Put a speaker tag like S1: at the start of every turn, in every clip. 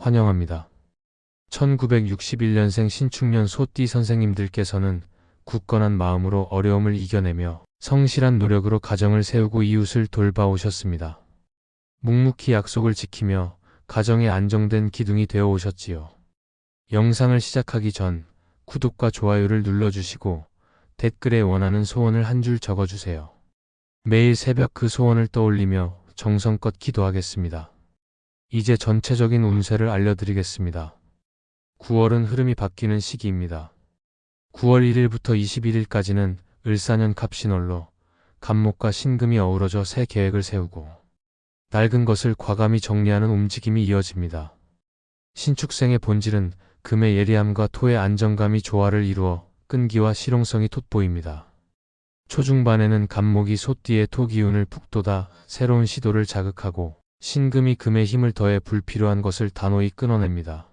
S1: 환영합니다. 1961년생 신축년 소띠 선생님들께서는 굳건한 마음으로 어려움을 이겨내며 성실한 노력으로 가정을 세우고 이웃을 돌봐오셨습니다. 묵묵히 약속을 지키며 가정에 안정된 기둥이 되어 오셨지요. 영상을 시작하기 전 구독과 좋아요를 눌러주시고 댓글에 원하는 소원을 한 줄 적어주세요. 매일 새벽 그 소원을 떠올리며 정성껏 기도하겠습니다. 이제 전체적인 운세를 알려드리겠습니다. 9월은 흐름이 바뀌는 시기입니다. 9월 1일부터 21일까지는 을사년 갑신월로 간목과 신금이 어우러져 새 계획을 세우고 낡은 것을 과감히 정리하는 움직임이 이어집니다. 신축생의 본질은 금의 예리함과 토의 안정감이 조화를 이루어 끈기와 실용성이 돋보입니다. 초중반에는 간목이 소띠의 토 기운을 푹 돋아 새로운 시도를 자극하고 신금이 금의 힘을 더해 불필요한 것을 단호히 끊어냅니다.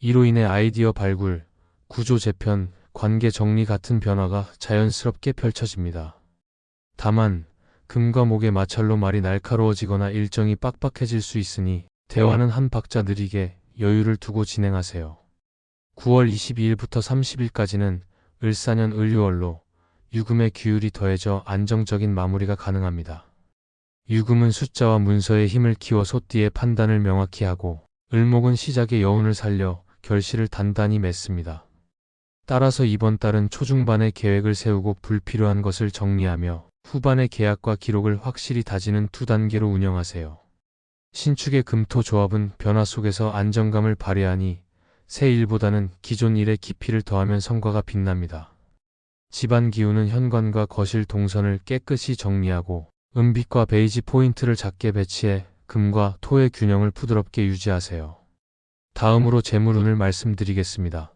S1: 이로 인해 아이디어 발굴, 구조 재편, 관계 정리 같은 변화가 자연스럽게 펼쳐집니다. 다만, 금과 목의 마찰로 말이 날카로워지거나 일정이 빡빡해질 수 있으니 대화는 한 박자 느리게 여유를 두고 진행하세요. 9월 22일부터 30일까지는 을사년 을유월로 유금의 기울이 더해져 안정적인 마무리가 가능합니다. 유금은 숫자와 문서의 힘을 키워 소띠의 판단을 명확히 하고 을목은 시작의 여운을 살려 결실을 단단히 맺습니다. 따라서 이번 달은 초중반에 계획을 세우고 불필요한 것을 정리하며 후반의 계약과 기록을 확실히 다지는 두 단계로 운영하세요. 신축의 금토 조합은 변화 속에서 안정감을 발휘하니 새 일보다는 기존 일에 깊이를 더하면 성과가 빛납니다. 집안 기운은 현관과 거실 동선을 깨끗이 정리하고 은빛과 베이지 포인트를 작게 배치해 금과 토의 균형을 부드럽게 유지하세요. 다음으로 재물운을 말씀드리겠습니다.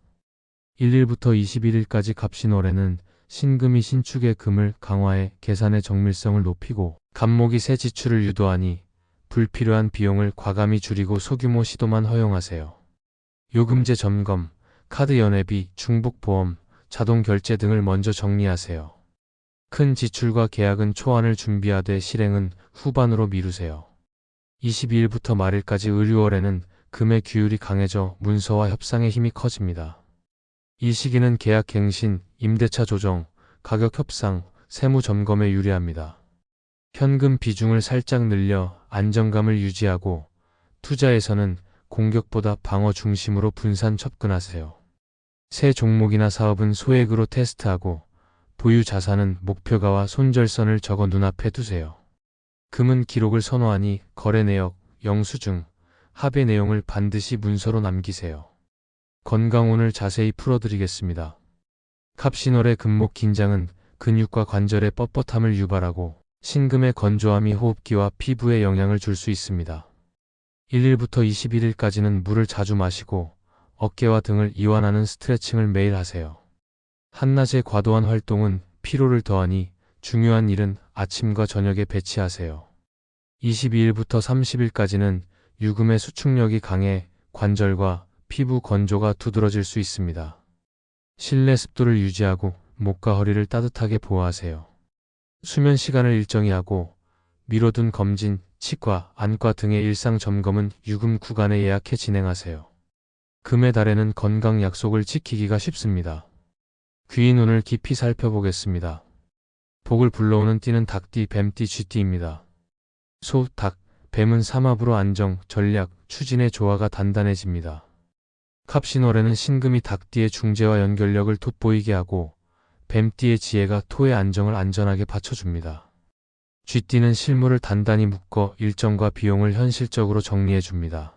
S1: 1일부터 21일까지 갑신월에는 신금이 신축의 금을 강화해 계산의 정밀성을 높이고 간목이 새 지출을 유도하니 불필요한 비용을 과감히 줄이고 소규모 시도만 허용하세요. 요금제 점검, 카드 연회비, 중복보험, 자동 결제 등을 먼저 정리하세요. 큰 지출과 계약은 초안을 준비하되 실행은 후반으로 미루세요. 22일부터 말일까지 의류월에는 금의 규율이 강해져 문서와 협상의 힘이 커집니다. 이 시기는 계약 갱신, 임대차 조정, 가격 협상, 세무 점검에 유리합니다. 현금 비중을 살짝 늘려 안정감을 유지하고 투자에서는 공격보다 방어 중심으로 분산 접근하세요. 새 종목이나 사업은 소액으로 테스트하고 보유 자산은 목표가와 손절선을 적어 눈앞에 두세요. 금은 기록을 선호하니 거래 내역, 영수증, 합의 내용을 반드시 문서로 남기세요. 건강운을 자세히 풀어드리겠습니다. 갑신월의 금목 긴장은 근육과 관절의 뻣뻣함을 유발하고 신금의 건조함이 호흡기와 피부에 영향을 줄 수 있습니다. 1일부터 21일까지는 물을 자주 마시고 어깨와 등을 이완하는 스트레칭을 매일 하세요. 한낮의 과도한 활동은 피로를 더하니 중요한 일은 아침과 저녁에 배치하세요. 22일부터 30일까지는 유금의 수축력이 강해 관절과 피부 건조가 두드러질 수 있습니다. 실내 습도를 유지하고 목과 허리를 따뜻하게 보호하세요. 수면 시간을 일정히 하고 미뤄둔 검진, 치과, 안과 등의 일상 점검은 유금 구간에 예약해 진행하세요. 금의 달에는 건강 약속을 지키기가 쉽습니다. 귀인 운을 깊이 살펴보겠습니다. 복을 불러오는 띠는 닭띠, 뱀띠, 쥐띠입니다. 소, 닭, 뱀은 삼합으로 안정, 전략, 추진의 조화가 단단해집니다. 갑신월에는 신금이 닭띠의 중재와 연결력을 돋보이게 하고 뱀띠의 지혜가 토의 안정을 안전하게 받쳐줍니다. 쥐띠는 실물을 단단히 묶어 일정과 비용을 현실적으로 정리해줍니다.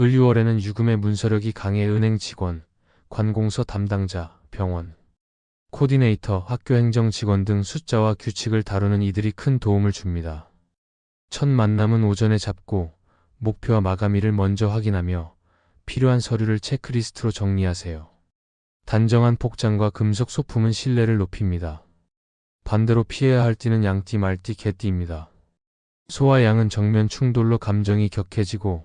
S1: 을유월에는 유금의 문서력이 강해 은행 직원, 관공서 담당자, 병원, 코디네이터, 학교 행정 직원 등 숫자와 규칙을 다루는 이들이 큰 도움을 줍니다. 첫 만남은 오전에 잡고 목표와 마감일을 먼저 확인하며 필요한 서류를 체크리스트로 정리하세요. 단정한 복장과 금속 소품은 신뢰를 높입니다. 반대로 피해야 할 띠는 양띠, 말띠, 개띠입니다. 소와 양은 정면 충돌로 감정이 격해지고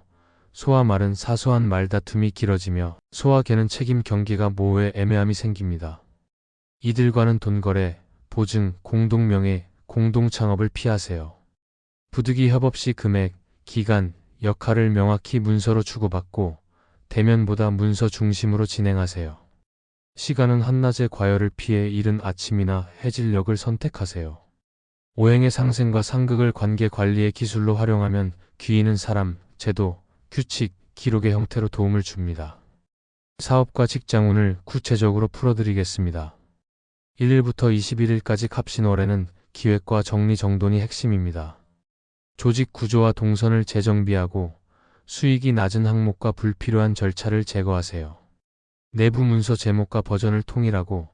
S1: 소와 말은 사소한 말다툼이 길어지며 소와 개는 책임 경계가 모호해 애매함이 생깁니다. 이들과는 돈거래, 보증, 공동명예, 공동창업을 피하세요. 부득이 협업 시 금액, 기간, 역할을 명확히 문서로 주고받고 대면보다 문서 중심으로 진행하세요. 시간은 한낮의 과열을 피해 이른 아침이나 해질녘을 선택하세요. 오행의 상생과 상극을 관계 관리의 기술로 활용하면 귀인은 사람, 제도, 규칙, 기록의 형태로 도움을 줍니다. 사업과 직장운을 구체적으로 풀어드리겠습니다. 1일부터 21일까지 갑신월에는 기획과 정리정돈이 핵심입니다. 조직 구조와 동선을 재정비하고 수익이 낮은 항목과 불필요한 절차를 제거하세요. 내부 문서 제목과 버전을 통일하고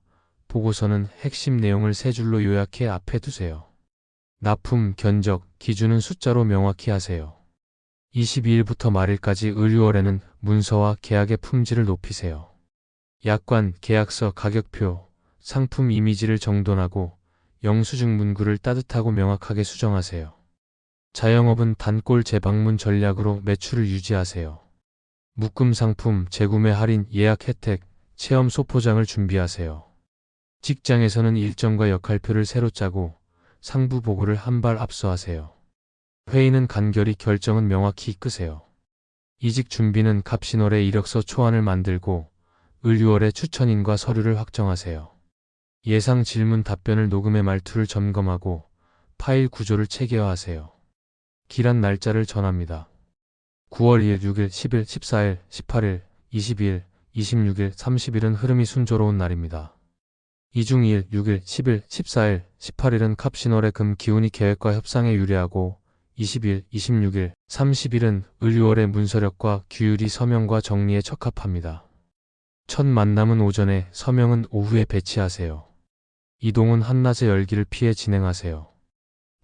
S1: 보고서는 핵심 내용을 세 줄로 요약해 앞에 두세요. 납품, 견적, 기준은 숫자로 명확히 하세요. 22일부터 말일까지 의류월에는 문서와 계약의 품질을 높이세요. 약관, 계약서, 가격표, 상품 이미지를 정돈하고 영수증 문구를 따뜻하고 명확하게 수정하세요. 자영업은 단골 재방문 전략으로 매출을 유지하세요. 묶음 상품, 재구매 할인, 예약 혜택, 체험 소포장을 준비하세요. 직장에서는 일정과 역할표를 새로 짜고 상부 보고를 한 발 앞서하세요. 회의는 간결히 결정은 명확히 이끄세요. 이직 준비는 갑신월에 이력서 초안을 만들고 을유월에 추천인과 서류를 확정하세요. 예상 질문 답변을 녹음해 말투를 점검하고 파일 구조를 체계화하세요. 기란 날짜를 전합니다. 9월 2일, 6일, 10일, 14일, 18일, 22일, 26일, 30일은 흐름이 순조로운 날입니다. 이중 2일, 6일, 10일, 14일, 18일은 갑신월의 금 기운이 계획과 협상에 유리하고 20일, 26일, 30일은 을유월의 문서력과 규율이 서명과 정리에 적합합니다. 첫 만남은 오전에, 서명은 오후에 배치하세요. 이동은 한낮의 열기를 피해 진행하세요.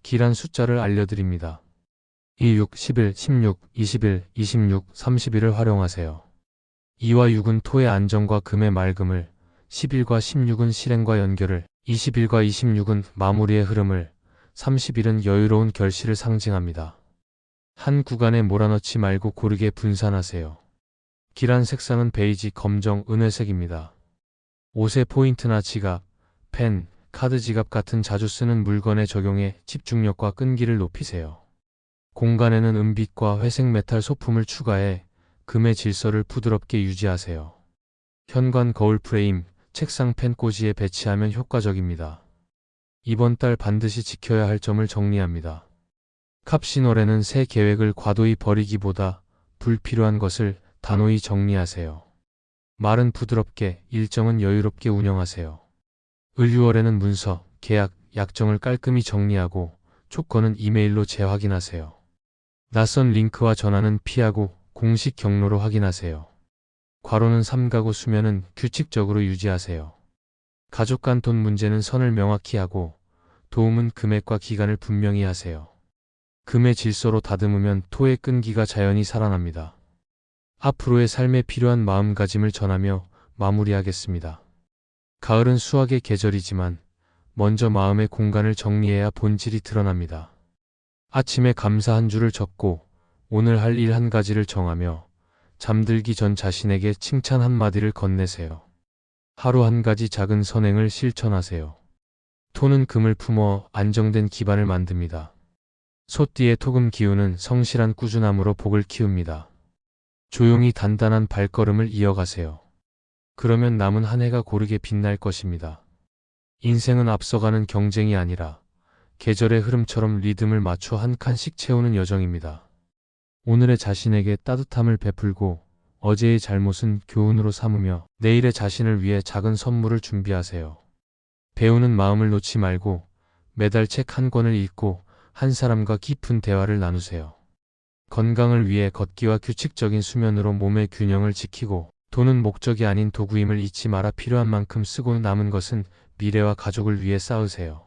S1: 길한 숫자를 알려드립니다. 2, 6, 11, 16, 21, 26, 30일을 활용하세요. 2와 6은 토의 안정과 금의 맑음을, 11과 16은 실행과 연결을, 21과 26은 마무리의 흐름을, 30일은 여유로운 결실을 상징합니다. 한 구간에 몰아넣지 말고 고르게 분산하세요. 길한 색상은 베이지, 검정, 은회색입니다. 옷의 포인트나 지갑, 펜, 카드 지갑 같은 자주 쓰는 물건에 적용해 집중력과 끈기를 높이세요. 공간에는 은빛과 회색 메탈 소품을 추가해 금의 질서를 부드럽게 유지하세요. 현관 거울 프레임, 책상 펜 꽂이에 배치하면 효과적입니다. 이번 달 반드시 지켜야 할 점을 정리합니다. 캅시놀에는 새 계획을 과도히 버리기보다 불필요한 것을 단호히 정리하세요. 말은 부드럽게, 일정은 여유롭게 운영하세요. 을유월에는 문서, 계약, 약정을 깔끔히 정리하고 조건은 이메일로 재확인하세요. 낯선 링크와 전화는 피하고 공식 경로로 확인하세요. 과로는 삼가구 수면은 규칙적으로 유지하세요. 가족 간 돈 문제는 선을 명확히 하고 도움은 금액과 기간을 분명히 하세요. 금의 질서로 다듬으면 토의 끈기가 자연히 살아납니다. 앞으로의 삶에 필요한 마음가짐을 전하며 마무리하겠습니다. 가을은 수학의 계절이지만 먼저 마음의 공간을 정리해야 본질이 드러납니다. 아침에 감사 한 줄을 적고 오늘 할 일 한 가지를 정하며 잠들기 전 자신에게 칭찬 한마디를 건네세요. 하루 한 가지 작은 선행을 실천하세요. 토는 금을 품어 안정된 기반을 만듭니다. 소띠의 토금 기운은 성실한 꾸준함으로 복을 키웁니다. 조용히 단단한 발걸음을 이어가세요. 그러면 남은 한 해가 고르게 빛날 것입니다. 인생은 앞서가는 경쟁이 아니라 계절의 흐름처럼 리듬을 맞춰 한 칸씩 채우는 여정입니다. 오늘의 자신에게 따뜻함을 베풀고 어제의 잘못은 교훈으로 삼으며 내일의 자신을 위해 작은 선물을 준비하세요. 배우는 마음을 놓지 말고 매달 책 한 권을 읽고 한 사람과 깊은 대화를 나누세요. 건강을 위해 걷기와 규칙적인 수면으로 몸의 균형을 지키고 돈은 목적이 아닌 도구임을 잊지 마라 필요한 만큼 쓰고 남은 것은 미래와 가족을 위해 쌓으세요.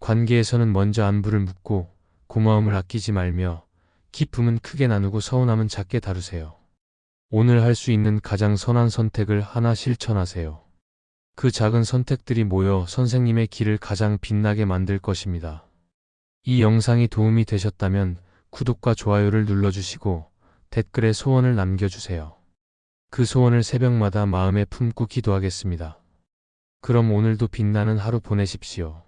S1: 관계에서는 먼저 안부를 묻고 고마움을 아끼지 말며 기쁨은 크게 나누고 서운함은 작게 다루세요. 오늘 할 수 있는 가장 선한 선택을 하나 실천하세요. 그 작은 선택들이 모여 선생님의 길을 가장 빛나게 만들 것입니다. 이 영상이 도움이 되셨다면 구독과 좋아요를 눌러주시고 댓글에 소원을 남겨주세요. 그 소원을 새벽마다 마음에 품고 기도하겠습니다. 그럼 오늘도 빛나는 하루 보내십시오.